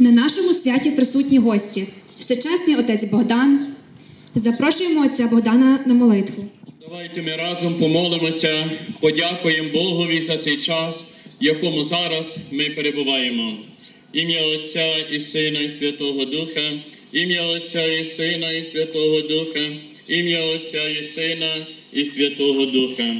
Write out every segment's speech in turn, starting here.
На нашому святі присутні гості. Всечесний отець Богдан. Запрошуємо отця Богдана на молитву. Давайте ми разом помолимося, подякуємо Богові за цей час, в якому зараз ми перебуваємо. Ім'я Отця і Сина, і Святого Духа, ім'я Отця і Сина, і Святого Духа, ім'я Отця і Сина, і Святого Духа.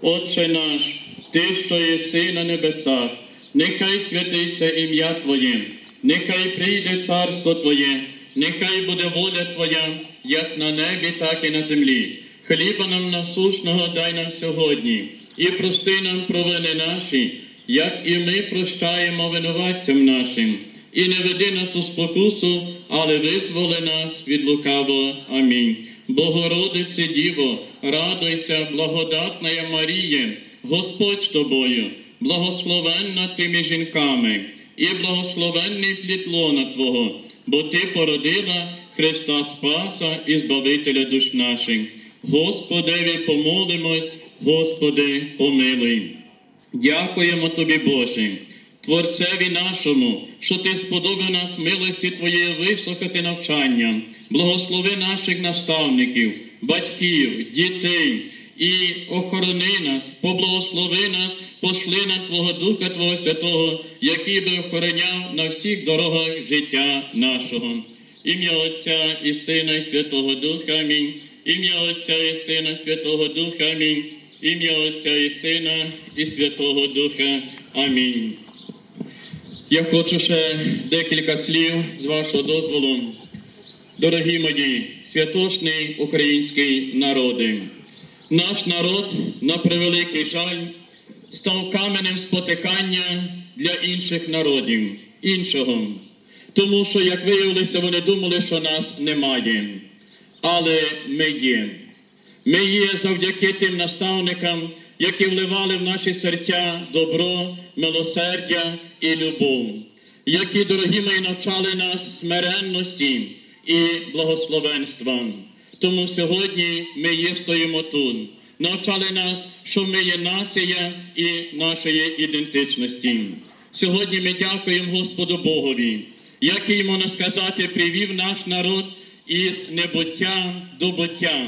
Отче наш, Ти, що єси на небесах, нехай святиться ім'я Твоє, нехай прийде царство Твоє, нехай буде воля Твоя, як на небі, так і на землі. Хліба нам насушного дай нам сьогодні, і прости нам провини наші, як і ми прощаємо винуватцям нашим. І не веди нас у спокусу, але визволи нас від лукавого. Амінь. Богородице Діво, радуйся, благодатна Маріє, Господь з тобою, благословенна ти жінками, і благословенний плід лона Твого, бо Ти породила Христа Спаса і Збавителя душ наших. Господеві помолимось, Господи, помилуй. Дякуємо Тобі, Боже, Творцеві нашому, що Ти сподобав нас милості Твоєї вислухати навчання, благослови наших наставників, батьків, дітей і охорони нас, поблагослови нас, пошли нам Твого Духа Твого Святого, який би охороняв на всіх дорогах життя нашого. Ім'я Отця і Сина, і Святого Духа. Амінь. Ім'я Отця і Сина, Святого Духа. Амінь. Ім'я Отця і Сина, і Святого Духа. Амінь. Я хочу ще декілька слів з вашого дозволу. Дорогі мої, святошний український народи, наш народ, на превеликий жаль, став каменем спотикання для інших народів, іншого. Тому що, як виявилося, вони думали, що нас немає. Але ми є. Ми є завдяки тим наставникам, які вливали в наші серця добро, милосердя і любов, які, дорогі мої, навчали нас смиренності і благословенства. Тому сьогодні ми є стоїмо тут. Навчали нас, що ми є нація і нашої ідентичності. Сьогодні ми дякуємо Господу Богові, який, можна сказати, привів наш народ із небуття до буття,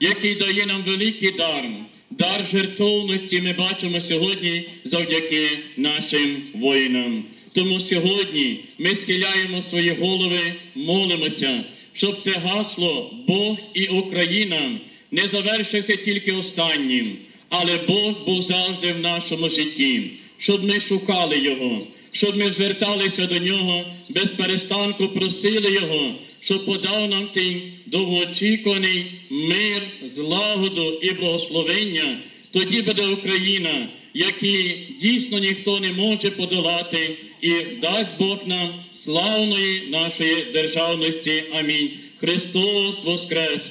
який дає нам великий дар, дар жертовності ми бачимо сьогодні завдяки нашим воїнам. Тому сьогодні ми схиляємо свої голови, молимося, щоб це гасло Бог і Україна не завершився тільки останнім, але Бог був завжди в нашому житті, щоб ми шукали Його, щоб ми зверталися до Нього, без перестанку просили Його, щоб подав нам той довгоочікуваний мир, злагоду і благословення. Тоді буде Україна, який дійсно ніхто не може подолати, і дасть Бог нам славної нашої державності. Амінь. Христос Воскрес!